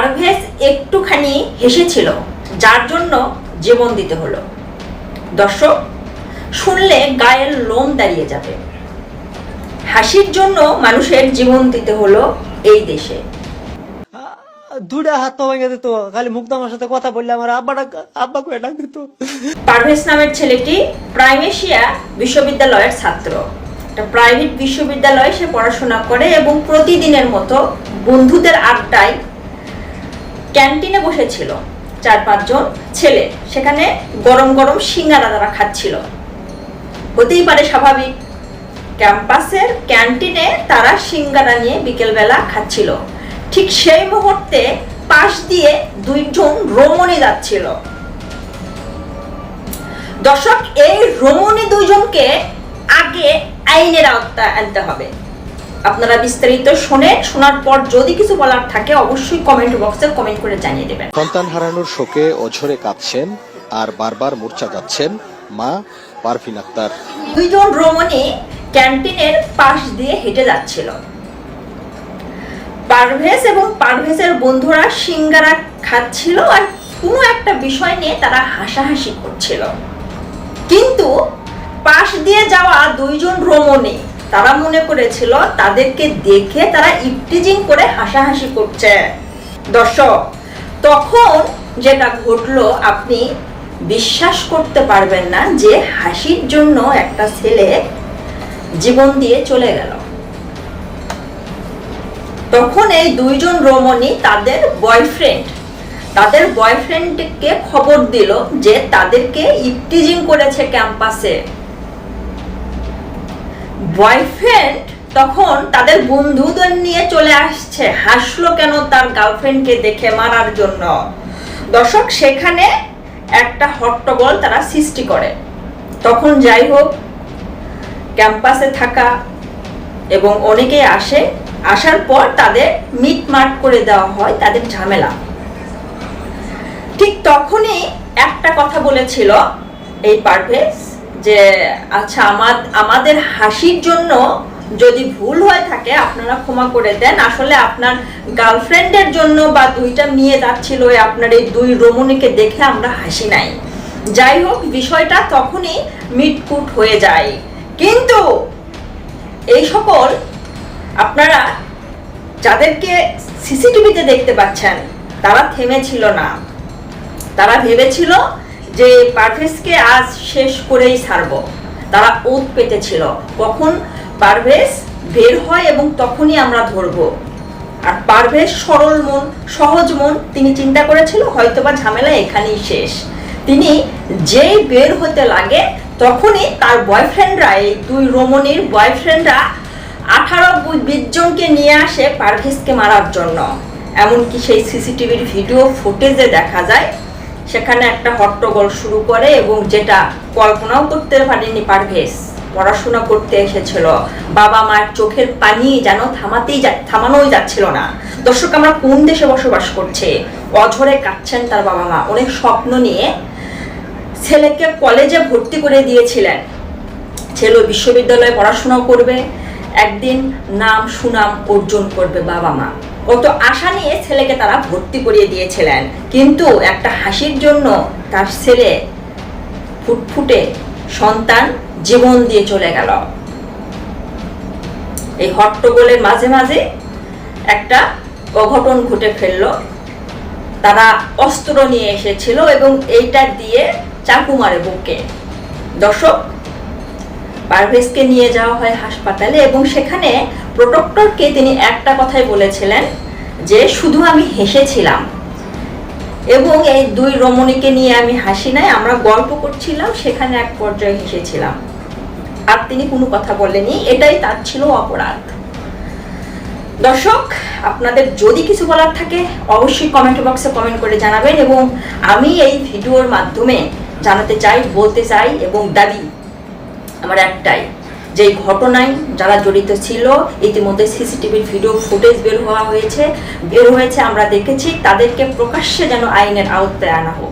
পারভেজ একটুখানি হেসেছিল যার জন্য জীবন দিতে হলো। দর্শক শুনলে গায়ের লোম দাঁড়িয়ে যাবে। হাসির জন্য মানুষের জীবন দিতে হলো এই দেশে। দুটা হাত পা ভেঙে দিত খালি মুক্ত আমার সাথে কথা বললে আমার আব্বাটা আব্বা করে ডাক দিত। পারভেজ নামের ছেলেটি প্রাইমেশিয়া বিশ্ববিদ্যালয়ের ছাত্র। একটা প্রাইভেট বিশ্ববিদ্যালয়ে সে পড়াশোনা করে এবং প্রতিদিনের মতো বন্ধুদের আড্ডায় ক্যান্টিনে বসেছিল চার পাঁচজন ছেলে। সেখানে গরম গরম সিঙ্গারা তারা খাচ্ছিল। হতেই পারে স্বাভাবিক। ক্যাম্পাসের ক্যান্টিনে তারা সিঙ্গারা নিয়ে বিকেলবেলা খাচ্ছিল। ঠিক সেই মুহূর্তে পাশ দিয়ে দুইজন রমণী যাচ্ছিল। দর্শক, এই রমণী দুইজনকে আগে আইনের আওতায় আনতে হবে। আপনারা বিস্তারিত শোনেন শোনার পর যদি কিছু বলার থাকে অবশ্যই কমেন্ট বক্সে কমেন্ট করে জানিয়ে দেবেন। সন্তান হারানোর শোকে অঝরে কাঁদছেন আর বারবার মূর্ছা যাচ্ছেন মা পারভিন আক্তার। দুইজন রমণী ক্যান্টিনের পাশ দিয়ে হেঁটে যাচ্ছিল। পারভেজ এবং পারভেজের বন্ধুরা সিঙ্গারা খাচ্ছিল আর কোনো একটা বিষয় নিয়ে তারা হাসাহাসি করছিল। কিন্তু পাশ দিয়ে যাওয়া দুইজন রমণী তারা মনে করেছিল তাদেরকে দেখে তারা ইপটিজিং করে হাসাহাসি করছে। দর্শক, তখন যেটা ঘটলো, আপনি বিশ্বাস করতে পারবেন না যে হাসির জন্য একটা ছেলে জীবন দিয়ে চলে গেল। তখন এই দুইজন রমণী তাদের বয়ফ্রেন্ড তাদের বয়ফ্রেন্ডকে খবর দিল যে তাদেরকে ইপটিজিং করেছে ক্যাম্পাসে বয়ফ্রেন্ড তখন তাদের বন্ধুদের নিয়ে চলে আসছে। হাসলো কেন তার গার্লফ্রেন্ডকে দেখে মারার জন্য? দর্শক, সেখানে একটা হট্টগোল তারা সৃষ্টি করে। তখন যাই হোক, ক্যাম্পাসে থাকা এবং অনেকেই আসে। আসার পর তাদের মিটমাট করে দেওয়া হয়, তাদের ঝামেলা। ঠিক তখনই একটা কথা বলেছিল এই পারভেজ। যে আচ্ছা আমার আমাদের হাসির জন্য যদি ভুল হয়ে থাকে, আপনারা ক্ষমা করে দেন। আসলে আপনার গার্লফ্রেন্ডের জন্য বা দুইটা মেয়ে যাচ্ছিল আপনার এই দুই রমণীকে দেখে আমরা হাসি নাই। যাই হোক, বিষয়টা তখনই মিটকুট হয়ে যায়। কিন্তু এই সকল আপনারা যাদেরকে সিসিটিভিতে দেখতে পাচ্ছেন, তারা থেমেছিল না। তারা ভেবেছিল যে পারভেজকে আজ শেষ করেই ছাড়বো। তারা ওত পেতেছিল। কখন পারভেজ বের হয় এবং তখনই আমরা ধরবো। আর পারভেজ সরল মন, সহজ মন, তিনি চিন্তা করেছিল, হয়তোবা ঝামেলা এখানেই শেষ। তিনি যেই বের হতে লাগে, তখনই তার বয়ফ্রেন্ডরা, এই দুই রমণীর বয়ফ্রেন্ডরা আঠারো বিশ জনকে নিয়ে আসে পারভেজকে মারার জন্য। এমনকি সেই সিসিটিভির ভিডিও ফুটেজে দেখা যায় সেখানে একটা হট্টগোল শুরু করে এবং যেটা কল্পনাও করতে পারেনি পারভেজ, পড়াশোনা করতে এসেছিল। বাবা মার চোখের পানি যেন থামাতেই থামানোই যাচ্ছিল না। দর্শক, আমরা কোন দেশে বসবাস করছে? অঝরে কাঁদছেন তার বাবা মা। অনেক স্বপ্ন নিয়ে ছেলেকে কলেজে ভর্তি করে দিয়েছিলেন। ছেলে বিশ্ববিদ্যালয়ে পড়াশোনা করবে। একদিন নাম সুনাম অর্জন করবে বাবা মা। কত আশা নিয়ে ছেলেকে তারা ভর্তি করিয়ে দিয়েছিলেন। কিন্তু একটা হাসির জন্য তার ছেলে ফুটফুটে সন্তান জীবন দিয়ে চলে গেল। এই হট্টগোলের মাঝে মাঝে একটা অঘটন ঘটে ফেলল। তারা অস্ত্র নিয়ে এসেছিল এবং এইটা দিয়ে চাকু মারে বুকে দর্শক পারভেজকে নিয়ে যাওয়া হয় হাসপাতালে এবং সেখানে প্রোটক্টরকে তিনি একটা কথাই বলেছিলেন যে, শুধু আমি হেসেছিলাম এবং এই দুই রমণীকে নিয়ে আমি হাসি নাই, আমরা গল্প করছিলাম, সেখানে এক পর্যায়ে হেসেছিলাম। আর তিনি কোনো কথা বলেনি এটাই তার ছিল অপরাধ। দর্শক, আপনাদের যদি কিছু বলার থাকে, অবশ্যই কমেন্ট বক্সে কমেন্ট করে জানাবেন এবং আমি এই ভিডিওর মাধ্যমে জানাতে চাই, বলতে চাই এবং দাবি আমার একটাই। যে ঘটনায় যারা জড়িত ছিল, ইতিমধ্যে সিসিটিভির ভিডিও ফুটেজ বের হওয়া হয়েছে। বের হয়েছে, আমরা দেখেছি, তাদেরকে প্রকাশ্যে যেন আইনের আওতায় আনা হোক।